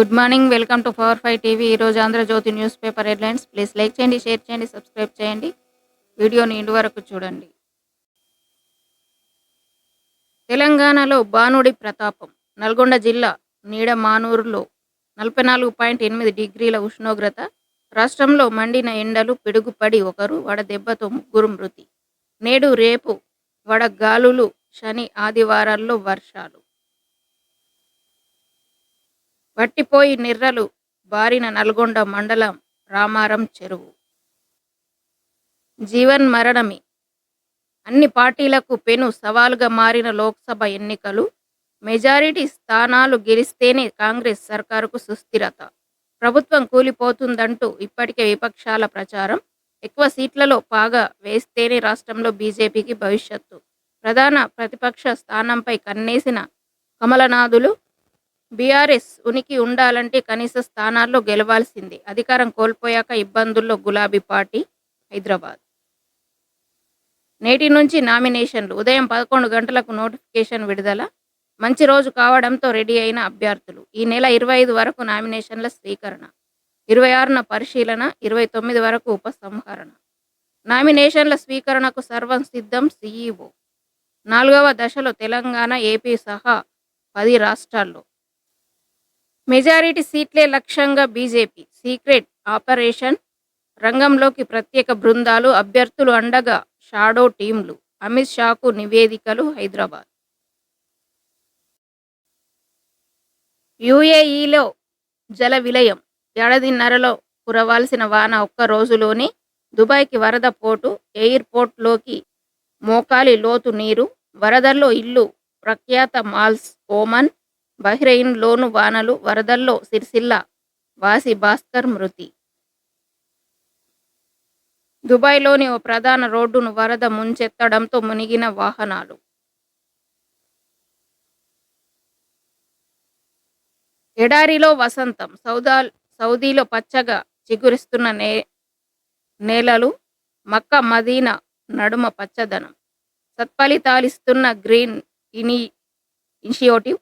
Good morning. Welcome to power five TV. ఈరోజు Andhrajyothy news paper headlines. Please like చేయండి share చేయండి subscribe చేయండి. వీడియోని ఇంటి వరకు చూడండి. తెలంగాణలో బానుడి ప్రతాపం. నల్గొండ జిల్లా నీడమానూరులో నలభై నాలుగు పాయింట్ ఎనిమిది డిగ్రీల ఉష్ణోగ్రత. రాష్ట్రంలో మండిన ఎండలు పిడుగుపడి ఒకరు వడదెబ్బతో ముగ్గురు మృతి. నేడు రేపు వడగాలులు శని ఆదివారాల్లో వర్షాలు. వట్టిపోయి నిర్రలు బారిన నల్గొండ మండలం రామారం చెరువు. జీవన్ మరణమి. అన్ని పార్టీలకు పెను సవాలుగా మారిన లోక్సభ ఎన్నికలు మెజారిటీ స్థానాలు గెలిస్తేనే కాంగ్రెస్ సర్కారుకు సుస్థిరత. ప్రభుత్వం కూలిపోతుందంటూ ఇప్పటికే విపక్షాల ప్రచారం. ఎక్కువ సీట్లలో పాగా వేస్తేనే రాష్ట్రంలో బీజేపీకి భవిష్యత్తు. ప్రధాన ప్రతిపక్ష స్థానంపై కన్నేసిన కమలనాథులు బీఆర్ఎస్ ఉనికి ఉండాలంటే కనీస స్థానాల్లో గెలవాల్సింది. అధికారం కోల్పోయాక ఇబ్బందుల్లో గులాబీ పార్టీ హైదరాబాద్. నేటి నుంచి నామినేషన్లు. ఉదయం పదకొండు గంటలకు నోటిఫికేషన్ విడుదల. మంచి రోజు కావడంతో రెడీ అయిన అభ్యర్థులు. ఈ నెల ఇరవై ఐదు వరకు నామినేషన్ల స్వీకరణ ఇరవై ఆరున పరిశీలన ఇరవై తొమ్మిది వరకు ఉపసంహరణ. నామినేషన్ల స్వీకరణకు సర్వం సిద్ధం సీఈఓ. నాలుగవ దశలో తెలంగాణ ఏపీ సహా పది రాష్ట్రాల్లో. మెజారిటీ సీట్లే లక్ష్యంగా బీజేపీ. సీక్రెట్ ఆపరేషన్ రంగంలోకి ప్రత్యేక బృందాలు అభ్యర్థులు అండగా షాడో టీంలు. అమిత్ షాకు నివేదికలు హైదరాబాద్. యుఏఈలో జల విలయం ఏడాదిన్నరలో కురవాల్సిన వాన ఒక్క రోజులోనే దుబాయ్కి వరద పోటు ఎయిర్పోర్ట్లోకి మోకాలి లోతు నీరు వరదల్లో ఇల్లు ప్రఖ్యాత మాల్స్ ఓమన్ బహ్రెయిన్లోను వానలు వరదల్లో సిరిసిల్ల వాసి భాస్కర్ మృతి. దుబాయ్లోని ఓ ప్రధాన రోడ్డును వరద ముంచెత్తడంతో మునిగిన వాహనాలు. ఎడారిలో వసంతం సౌదా సౌదీలో పచ్చగా చిగురిస్తున్న నే నేలలు మక్క మదీన నడుమ పచ్చదనం. సత్ఫలితాలిస్తున్న గ్రీన్ ఇని ఇనిషియోటివ్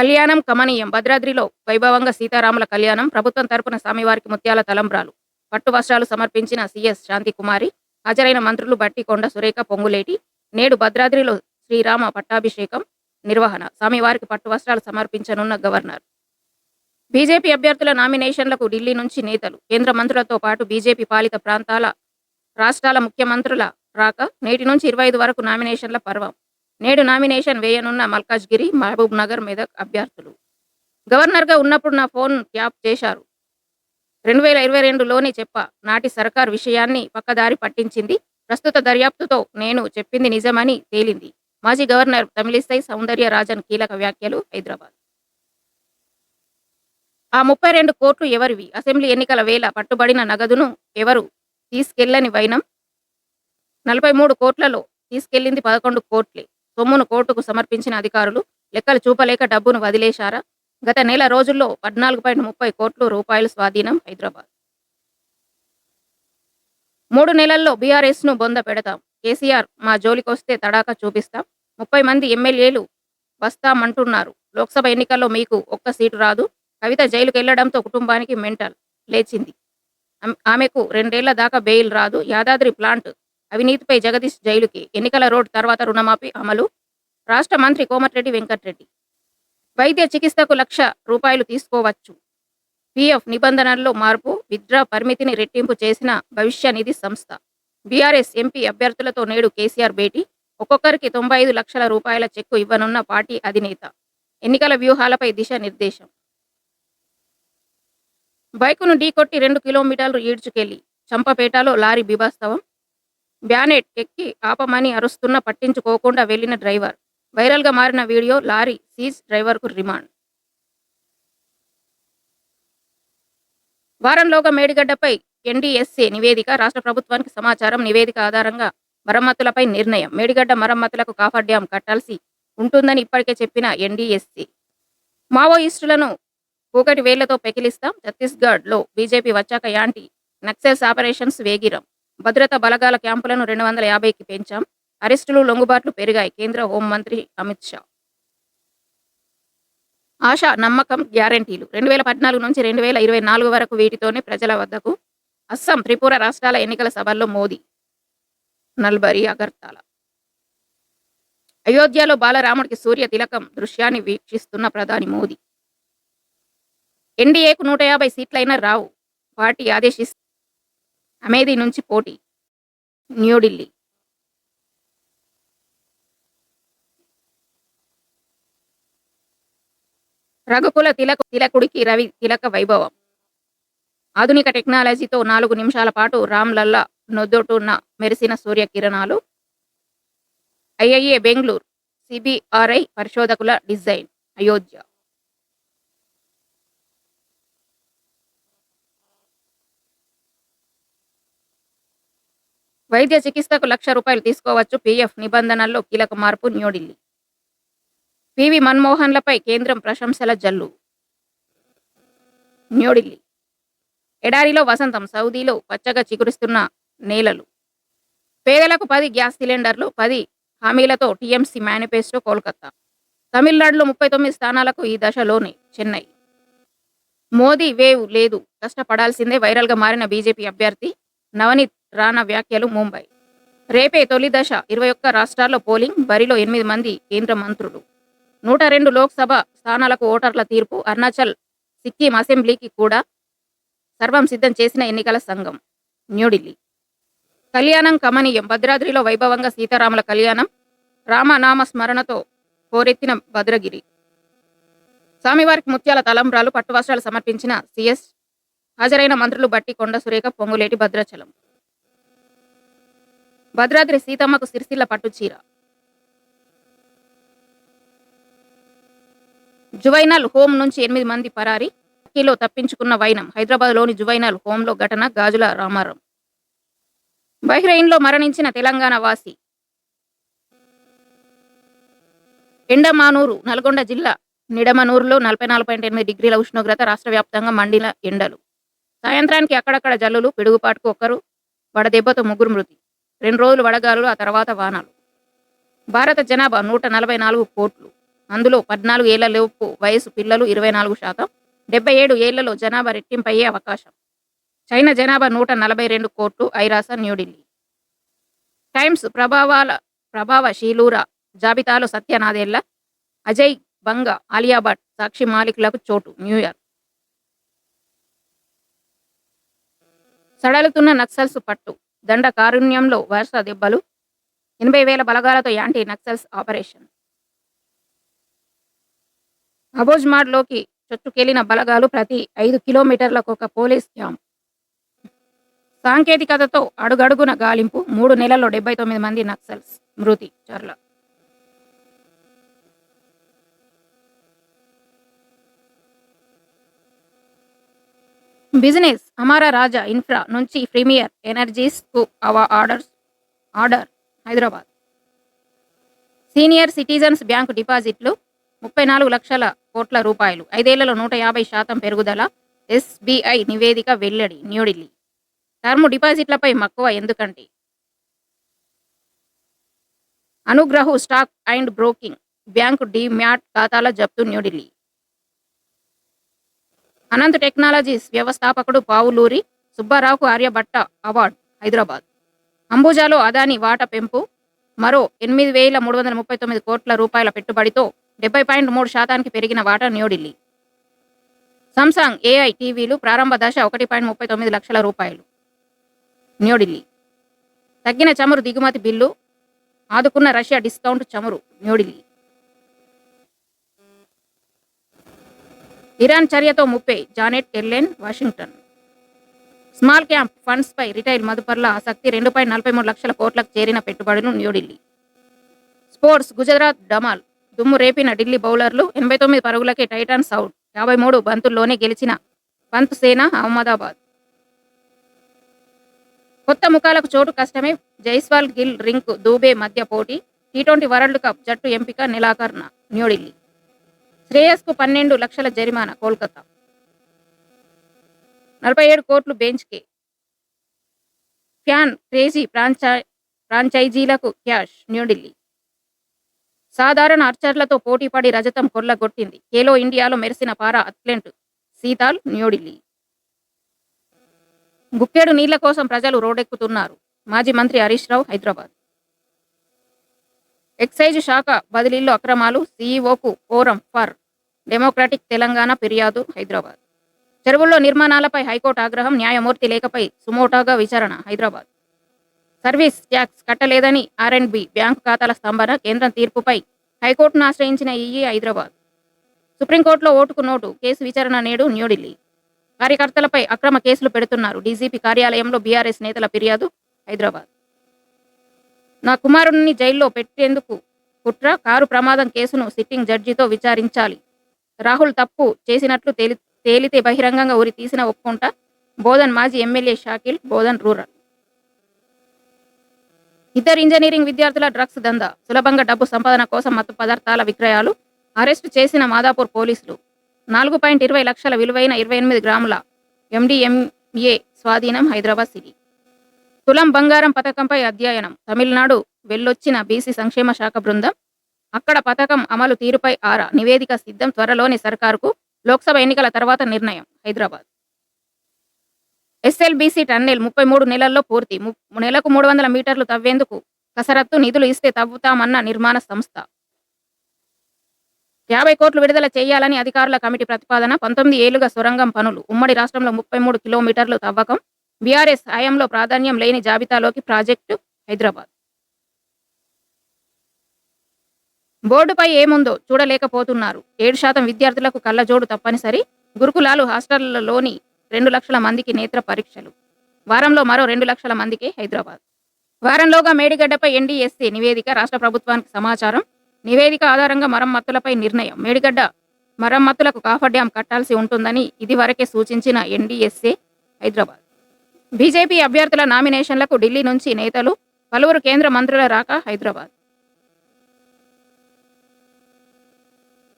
కళ్యాణం కమనీయం. భద్రాద్రిలో వైభవంగా సీతారాముల కళ్యాణం. ప్రభుత్వం తరపున స్వామివారికి ముత్యాల తలంబ్రాలు. పట్టు వస్త్రాలు సమర్పించిన సిఎస్ శాంతికుమారి. హాజరైన మంత్రులు బట్టికొండ సురేఖ పొంగులేటి. నేడు భద్రాద్రిలో శ్రీరామ పట్టాభిషేకం నిర్వహణ. స్వామివారికి పట్టు వస్త్రాలు సమర్పించనున్న గవర్నర్. బీజేపీ అభ్యర్థుల నామినేషన్లకు ఢిల్లీ నుంచి నేతలు. కేంద్ర మంత్రులతో పాటు బీజేపీ పాలిత ప్రాంతాల రాష్ట్రాల ముఖ్యమంత్రుల రాక నేటి నుంచి ఇరవై ఐదు వరకు నామినేషన్ల పర్వం. నేడు నామినేషన్ వేయనున్న మల్కాజ్గిరి మహబూబ్ నగర్ మెదక్ అభ్యర్థులు. గవర్నర్గా ఉన్నప్పుడు నా ఫోన్ ట్యాప్ చేశారు. రెండు వేల ఇరవై రెండులోనే చెప్ప నాటి సర్కార్ విషయాన్ని పక్కదారి పట్టించింది. ప్రస్తుత దర్యాప్తుతో నేను చెప్పింది నిజమని తేలింది. మాజీ గవర్నర్ తమిళిసై సౌందర్య రాజన్ కీలక వ్యాఖ్యలు హైదరాబాద్. ఆ ముప్పై రెండు కోట్లు ఎవరివి? అసెంబ్లీ ఎన్నికల వేళ పట్టుబడిన నగదును ఎవరు తీసుకెళ్ళని వైనం? నలభై మూడు కోట్లలో తీసుకెళ్ళింది పదకొండు కోట్లే. సొమ్మును కోర్టుకు సమర్పించిన అధికారులు లెక్కలు చూపలేక డబ్బును వదిలేశారా? గత నెల రోజుల్లో పద్నాలుగు పాయింట్ ముప్పై కోట్లు రూపాయల స్వాధీనం హైదరాబాద్. మూడు నెలల్లో బీఆర్ఎస్ను బొంద పెడతాం. కేసీఆర్ మా జోలికొస్తే తడాక చూపిస్తాం. ముప్పై మంది ఎమ్మెల్యేలు వస్తామంటున్నారు. లోక్సభ ఎన్నికల్లో మీకు ఒక్క సీటు రాదు. కవిత జైలుకు వెళ్ళడంతో కుటుంబానికి మెంటల్ లేచింది. ఆమెకు రెండేళ్ళ దాకా బెయిల్ రాదు. యాదాద్రి ప్లాంట్ అవినీతిపై జగదీష్ జైలుకి ఎన్నికల రోడ్ తర్వాత రుణమాఫీ అమలు. రాష్ట్ర మంత్రి కోమటిరెడ్డి వెంకటరెడ్డి. వైద్య చికిత్సకు లక్ష రూపాయలు తీసుకోవచ్చు. పిఎఫ్ నిబంధనల్లో మార్పు విత్డ్రా పరిమితిని రెట్టింపు చేసిన భవిష్య నిధి సంస్థ. బీఆర్ఎస్ ఎంపీ అభ్యర్థులతో నేడు కేసీఆర్ భేటీ. ఒక్కొక్కరికి తొంభై ఐదు లక్షల రూపాయల చెక్కు ఇవ్వనున్న పార్టీ అధినేత. ఎన్నికల వ్యూహాలపై దిశ నిర్దేశం. బైకును ఢీకొట్టి రెండు కిలోమీటర్లు ఈడ్చుకెళ్ళి. చంపపేటలో లారీ బీభాస్తవం బ్యానెట్ ఎక్కి ఆపమని అరుస్తున్న పట్టించుకోకుండా వెళ్ళిన డ్రైవర్. వైరల్గా మారిన వీడియో లారీ సీజ్ డ్రైవర్కు రిమాండ్. వారంలోగా మేడిగడ్డపై ఎన్డీఎస్ఏ నివేదిక రాష్ట్ర ప్రభుత్వానికి సమాచారం నివేదిక ఆధారంగా మరమ్మతులపై నిర్ణయం. మేడిగడ్డ మరమ్మతులకు కాఫర్ డ్యాం కట్టాల్సి ఉంటుందని ఇప్పటికే చెప్పిన ఎన్డీఎస్సీ మావోయిస్టులను కూకటి వేళ్ళతో పెకిలిస్తాం. ఛత్తీస్గఢ్లో బీజేపీ వచ్చాక యాంటీ నక్సల్స్ ఆపరేషన్స్ వేగిరం. భద్రతా బలగాల క్యాంపులను రెండు వందల యాభైకి పెంచాం. అరెస్టులు లొంగుబాట్లు పెరిగాయి. కేంద్ర హోంమంత్రి అమిత్ షా. ఆశ నమ్మకం గ్యారంటీలు. రెండు వేల పద్నాలుగు నుంచి రెండు వేల ఇరవై నాలుగు వరకు వీటితోనే ప్రజల వద్దకు అస్సాం త్రిపుర రాష్ట్రాల ఎన్నికల సభల్లో మోదీ నల్బరి అగర్తాల. అయోధ్యలో బాలరాముడికి సూర్య తిలకం దృశ్యాన్ని వీక్షిస్తున్న ప్రధాని మోదీ. ఎన్డీఏకు నూట యాభై సీట్లైనా రావు. పార్టీ ఆదేశిస్తూ అమేధి నుంచి పోటీ న్యూఢిల్లీ రఘుకుల తిలక తిలకుడికి రవి తిలక వైభవం. ఆధునిక టెక్నాలజీతో నాలుగు నిమిషాల పాటు రామ్ లల్లా నొద్దుటున్న మెరిసిన సూర్యకిరణాలు. ఐఐఏ బెంగళూరు సిబిఆర్ఐ పరిశోధకుల డిజైన్ అయోధ్య. వైద్య చికిత్సకు లక్ష రూపాయలు తీసుకోవచ్చు. పీఎఫ్ నిబంధనల్లో కీలక మార్పు న్యూఢిల్లీ. పివి మన్మోహన్లపై కేంద్రం ప్రశంసల జల్లు. న్యూఢిల్లీ. ఎడారిలో వసంతం సౌదీలో పచ్చగా చిగురిస్తున్న నేలలు. పేదలకు పది గ్యాస్ సిలిండర్లు పది హామీలతో టీఎంసీ మేనిఫెస్టో కోల్కతా. తమిళనాడులో ముప్పై తొమ్మిది స్థానాలకు ఈ దశలోనే చెన్నై. మోదీ వేవ్ లేదు కష్టపడాల్సిందే వైరల్గా మారిన బీజేపీ అభ్యర్థి నవనీత్ రానా వ్యాఖ్యలు ముంబై. రేపే తొలి దశ ఇరవై ఒక్క రాష్ట్రాల్లో పోలింగ్ బరిలో ఎనిమిది మంది కేంద్ర మంత్రులు. నూట రెండు లోక్సభ స్థానాలకు ఓటర్ల తీర్పు అరుణాచల్ సిక్కిం అసెంబ్లీకి కూడా సర్వం సిద్ధం చేసిన ఎన్నికల సంఘం న్యూఢిల్లీ. కళ్యాణం కమనీయం భద్రాద్రిలో వైభవంగా సీతారాముల కళ్యాణం రామనామ స్మరణతో పోరెత్తిన భద్రగిరి. స్వామివారికి ముత్యాల తలంబ్రాలు పట్టువస్త్రాలు సమర్పించిన సిఎస్ హాజరైన మంత్రులు బట్టి కొండ సురేఖ పొంగులేటి భద్రాచలం. భద్రాద్రి సీతమ్మకు సిరిసిల్ల పట్టుచీర జువైనల్ హోం నుంచి ఎనిమిది మంది పరారి కిలో తప్పించుకున్న వైనం హైదరాబాద్లోని జువైనల్ హోంలో ఘటన గాజుల రామారం. బహ్రెయిన్లో మరణించిన తెలంగాణ వాసి. ఎండమానూరు నల్గొండ జిల్లా నిడమనూరులో నలభై నాలుగు పాయింట్ ఎనిమిది డిగ్రీల ఉష్ణోగ్రత రాష్ట్ర వ్యాప్తంగా మండిన ఎండలు. సాయంత్రానికి అక్కడక్కడ జల్లులు పిడుగుపాటుకు ఒక్కరు వడదెబ్బతో ముగ్గురు మృతి. రెండు రోజులు వడగాలులు ఆ తర్వాత వానాలు. భారత జనాభా నూట నలభై నాలుగు కోట్లు. అందులో పద్నాలుగు ఏళ్ళ లోపు వయసు పిల్లలు ఇరవై నాలుగు శాతం. డెబ్బై ఏడు ఏళ్ళలో జనాభా రెట్టింపయ్యే అవకాశం. చైనా జనాభా నూట నలభై రెండు కోట్లు ఐరాస న్యూఢిల్లీ. టైమ్స్ ప్రభావాల ప్రభావశీలూర జాబితాలో సత్యనాదేళ్ళ అజయ్ బంగ ఆలియా భట్ సాక్షి మాలిక్లకు చోటు న్యూయార్క్. సడలుతున్న నక్సల్స్ పట్టు. దండ కారుణ్యంలో వరుస దెబ్బలు ఎనభై వేల బలగాలతో యాంటీ నక్సల్స్ ఆపరేషన్. అబోజ్మాడ్లోకి చొచ్చుకెళ్ళిన బలగాలు ప్రతి ఐదు కిలోమీటర్లకు ఒక పోలీస్ క్యాంప్. సాంకేతికతతో అడుగడుగున గాలింపు మూడు నెలల్లో డెబ్బై తొమ్మిది మంది నక్సల్స్ మృతి చర్ల. బిజినెస్ అమారా రాజా ఇన్ఫ్రా నుంచి ప్రీమియర్ ఎనర్జీస్కు అవా orders order Hyderabad. Senior citizens bank డిపాజిట్లు ముప్పై నాలుగు లక్షల కోట్ల రూపాయలు. ఐదేళ్ళలో నూట యాభై శాతం పెరుగుదల ఎస్బీఐ నివేదిక వెల్లడి న్యూఢిల్లీ. టర్మ్ డిపాజిట్లపై మక్కువ ఎందుకంటే Anugrah stock and broking bank demat ఖాతాల జప్తు న్యూఢిల్లీ. అనంత్ టెక్నాలజీస్ వ్యవస్థాపకుడు పావులూరి సుబ్బారావుకు ఆర్యభట్ట అవార్డు హైదరాబాద్. అంబుజాలో అదాని వాటా పెంపు మరో ఎనిమిది వేల మూడు వందల ముప్పై తొమ్మిది కోట్ల రూపాయల పెట్టుబడితో డెబ్బై పాయింట్ మూడు శాతానికి పెరిగిన వాటా న్యూఢిల్లీ. సామ్సంగ్ ఏఐ టీవీలు ప్రారంభ దశ ఒకటి పాయింట్ ముప్పై తొమ్మిది లక్షల రూపాయలు. న్యూఢిల్లీ. తగ్గిన చమురు దిగుమతి బిల్లు ఆదుకున్న రష్యా డిస్కౌంట్ చమురు న్యూఢిల్లీ. ఇరాన్ చర్యతో ముప్పై. Janet Yellen Washington. Small cap funds పై రిటైల్ మదుపర్ల ఆసక్తి రెండు పాయింట్ నలభై మూడు లక్షల కోట్లకు చేరిన పెట్టుబడులు న్యూఢిల్లీ. స్పోర్ట్స్ గుజరాత్ డమాల్ దుమ్ము రేపిన ఢిల్లీ బౌలర్లు ఎనభై తొమ్మిది పరుగులకే టైటాన్స్ అవుట్ యాభై మూడు బంతుల్లోనే గెలిచిన పంత్ సేన అహ్మదాబాద్. కొత్త ముఖాలకు చోటు కష్టమే జైస్వాల్ గిల్ రింక్ దూబే మధ్య పోటీ. టీ ట్వంటీ వరల్డ్ కప్ జట్టు ఎంపిక నిలాకరణ న్యూఢిల్లీ. శ్రేయస్కు పన్నెండు లక్షల జరిమానా కోల్కతా. నలభై ఏడు కోట్లు బెంచ్కి. ఫ్యాన్ క్రేజీ ఫ్రాంచై ఫ్రాంచైజీలకు క్యాష్ న్యూఢిల్లీ. సాధారణ అర్చర్లతో పోటీపడి రజతం కొల్లగొట్టింది. ఖేలో ఇండియాలో మెరిసిన పారా అథ్లెట్ సీతాల్ న్యూఢిల్లీ. గుక్కేడు నీళ్ళ కోసం ప్రజలు రోడెక్కుతున్నారు. మాజీ మంత్రి హరీష్ రావు హైదరాబాద్. ఎక్సైజ్ శాఖ బదిలీల్లో అక్రమాలు సీఈఓకు ఫోరం ఫర్ డెమోక్రాటిక్ తెలంగాణ ఫిర్యాదు హైదరాబాద్. చెరువుల్లో నిర్మాణాలపై హైకోర్టు ఆగ్రహం న్యాయమూర్తి లేఖపై సుమోటాగా విచారణ హైదరాబాద్. సర్వీస్ ట్యాక్స్ కట్టలేదని ఆర్ అండ్ బి బ్యాంకు ఖాతాల స్తంభన కేంద్రం తీర్పుపై హైకోర్టును ఆశ్రయించిన ఈఈ హైదరాబాద్. సుప్రీంకోర్టులో ఓటుకు నోటు కేసు విచారణ నేడు న్యూఢిల్లీ. కార్యకర్తలపై అక్రమ కేసులు పెడుతున్నారు డీజీపీ కార్యాలయంలో బీఆర్ఎస్ నేతల ఫిర్యాదు హైదరాబాద్. నా కుమారుడిని జైల్లో పెట్టేందుకు కుట్ర కారు ప్రమాదం కేసును సిట్టింగ్ జడ్జితో విచారించాలి. రాహుల్ తప్పు చేసినట్లు తేలి తేలితే బహిరంగంగా ఉరి తీసిన ఒప్పుకుంటా బోధన్ మాజీ ఎమ్మెల్యే షాకిల్ బోధన్ రూరల్. ఇద్దరు ఇంజనీరింగ్ విద్యార్థుల డ్రగ్స్ దందా సులభంగా డబ్బు సంపాదన కోసం మత్తు పదార్థాల విక్రయాలు అరెస్టు చేసిన మాదాపూర్ పోలీసులు. నాలుగు పాయింట్ ఇరవై లక్షల విలువైన ఇరవై ఎనిమిది గ్రాముల ఎండిఎంఏ స్వాధీనం హైదరాబాద్ సిటీ. తులం బంగారం పథకంపై అధ్యయనం. తమిళనాడు వెళ్ళొచ్చిన బీసీ సంక్షేమ శాఖ బృందం అక్కడ పథకం అమలు తీరుపై ఆరా. నివేదిక సిద్ధం త్వరలోని సర్కారుకు. లోక్సభ ఎన్నికల తర్వాత నిర్ణయం. హైదరాబాద్. ఎస్ఎల్బీసీ టన్నెల్ ముప్పై మూడు నెలల్లో పూర్తి. ము- నెలకు మూడు వందల మీటర్లు తవ్వేందుకు కసరత్తు నిధులు ఇస్తే తవ్వుతామన్న నిర్మాణ సంస్థ. యాభై కోట్లు విడుదల చేయాలని అధికారుల కమిటీ ప్రతిపాదన. పంతొమ్మిది ఏళ్ళుగా సొరంగం పనులు. ఉమ్మడి రాష్ట్రంలో ముప్పై మూడు కిలోమీటర్లు తవ్వకం. బీఆర్ఎస్ హయాంలో ప్రాధాన్యం లేని జాబితాలోకి ప్రాజెక్టు హైదరాబాద్. బోర్డుపై ఏముందో చూడలేకపోతున్నారు. ఏడు శాతం విద్యార్థులకు కళ్ళజోడు తప్పనిసరి. గురుకులాలు హాస్టళ్ళలోని రెండు లక్షల మందికి నేత్ర పరీక్షలు. వారంలో మరో రెండు లక్షల మందికి హైదరాబాద్. వారంలోగా మేడిగడ్డపై ఎన్డీఎస్సీ నివేదిక రాష్ట్ర ప్రభుత్వానికి సమాచారం. నివేదిక ఆధారంగా మరమ్మతులపై నిర్ణయం. మేడిగడ్డ మరమ్మతులకు కాఫర్ డ్యాం కట్టాల్సి ఉంటుందని ఇదివరకే సూచించిన ఎన్డీఎస్ఏ హైదరాబాద్. బీజేపీ అభ్యర్థుల నామినేషన్లకు ఢిల్లీ నుంచి నేతలు పలువురు కేంద్ర మంత్రుల రాక హైదరాబాద్.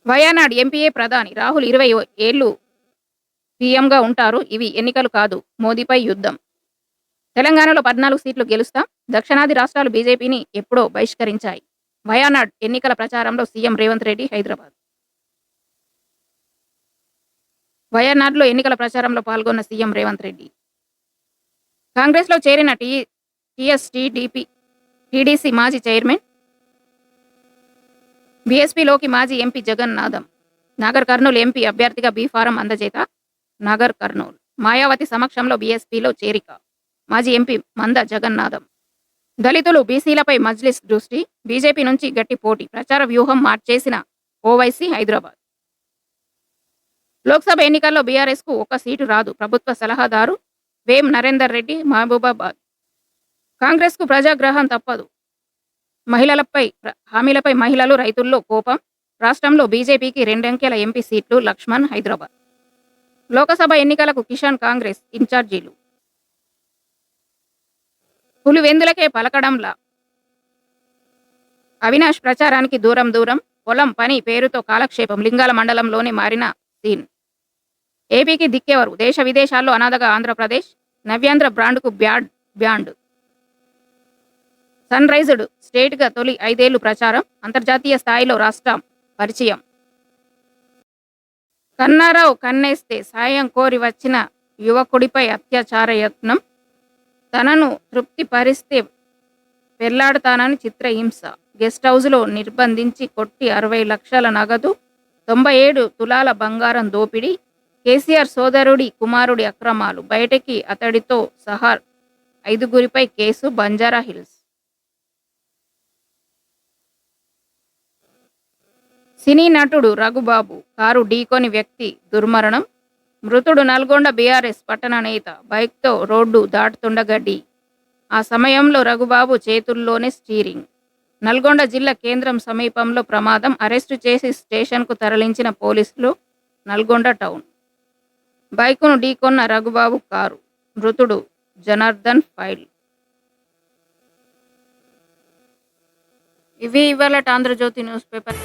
వయానాడ్ ఎంపీఏ ప్రధాని రాహుల్ ఇరవై ఏళ్ళు సీఎంగా ఉంటారు. ఇవి ఎన్నికలు కాదు. మోదీపై యుద్ధం. తెలంగాణలో పద్నాలుగు సీట్లు గెలుస్తాం దక్షిణాది రాష్ట్రాలు బీజేపీని ఎప్పుడో బహిష్కరించాయి. వయానాడ్ ఎన్నికల ప్రచారంలో సీఎం రేవంత్ రెడ్డి హైదరాబాద్. వయనాడ్లో ఎన్నికల ప్రచారంలో పాల్గొన్న సీఎం రేవంత్ రెడ్డి. కాంగ్రెస్లో చేరిన టీ టీఎస్టీడీపీ టీడీసీ మాజీ చైర్మన్ బీఎస్పీలోకి మాజీ ఎంపీ జగన్నాథం. నాగర్ కర్నూలు ఎంపీ అభ్యర్థిగా బీ ఫారం అందజేత నాగర్ కర్నూలు. మాయావతి సమక్షంలో బీఎస్పీలో చేరిక. మాజీ ఎంపీ మంద జగన్నాథం. దళితులు బీసీలపై మజ్లిస్ దృష్టి బీజేపీ నుంచి గట్టి పోటీ ప్రచార వ్యూహం మార్చేసిన ఓవైసీ హైదరాబాద్. లోక్సభ ఎన్నికల్లో బీఆర్ఎస్కు ఒక సీటు రాదు ప్రభుత్వ సలహాదారు వేం నరేందర్ రెడ్డి మహబూబాబాద్. కాంగ్రెస్కు ప్రజాగ్రహం తప్పదు మహిళలపై హామీలపై మహిళలు రైతుల్లో కోపం. రాష్ట్రంలో బీజేపీకి రెండంకెల ఎంపీ సీట్లు లక్ష్మణ్ హైదరాబాద్. లోకసభ ఎన్నికలకు కిషాన్ కాంగ్రెస్ ఇన్ఛార్జీలు. పులివెందులకే పలకడంలా. అవినాష్ ప్రచారానికి దూరం దూరం పొలం పని పేరుతో కాలక్షేపం లింగాల మండలంలోనే మారిన సీన్. ఏపీకి దిక్కేవారు? దేశ విదేశాల్లో అనాథగా ఆంధ్రప్రదేశ్ నవ్యాంధ్ర బ్రాండ్కు బ్యాడ్ బ్యాండ్. సన్ రైజ్డ్ స్టేట్గా తొలి ఐదేళ్ళు ప్రచారం అంతర్జాతీయ స్థాయిలో రాష్ట్రం పరిచయం. కన్నారావు కన్నేస్తే సాయం కోరి వచ్చిన యువకుడిపై అత్యాచార యత్నం. తనను తృప్తిపరిస్తే పెళ్ళాడతానని చిత్రహింస గెస్ట్ హౌస్లో నిర్బంధించి కొట్టి అరవై లక్షల నగదు తొంభై ఏడు తులాల బంగారం దోపిడీ కేసీఆర్ సోదరుడి కుమారుడి అక్రమాలు. బయటకి అతడితో సహా ఐదుగురిపై కేసు బంజారా హిల్స్. సినీ నటుడు రఘుబాబు కారు ఢీకొని వ్యక్తి దుర్మరణం మృతుడు నల్గొండ బీఆర్ఎస్ పట్టణ నేత బైక్తో రోడ్డు దాటుతుండగా ఢీ ఆ సమయంలో రఘుబాబు చేతుల్లోనే స్టీరింగ్. నల్గొండ జిల్లా కేంద్రం సమీపంలో ప్రమాదం అరెస్టు చేసి స్టేషన్కు తరలించిన పోలీసులు నల్గొండ టౌన్. బైకును ఢీకొన్న రఘుబాబు కారు మృతుడు జనార్దన్ ఫైల్. ఇవి ఇవాళ ఆంధ్రజ్యోతి న్యూస్ పేపర్.